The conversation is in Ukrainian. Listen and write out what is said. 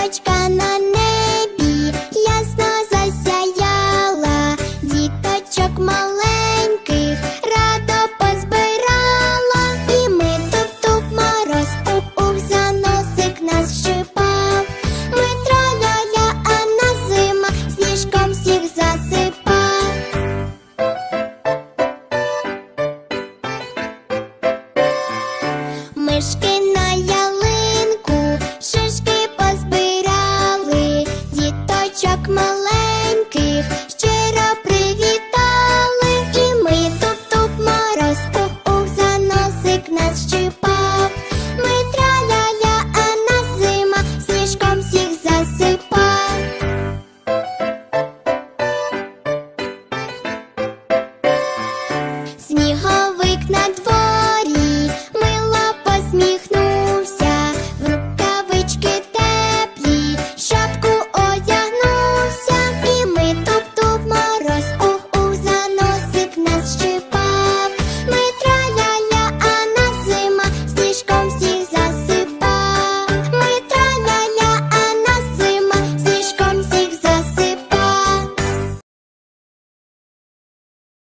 Зірочка на небі ясно засяяла, діточок маленьких радо позбирала, і ми туп-туп мороз, ух-ух, за носик нас щипав. Ми траля-ля, а на зима сніжком всіх засипав. Мишки It's you.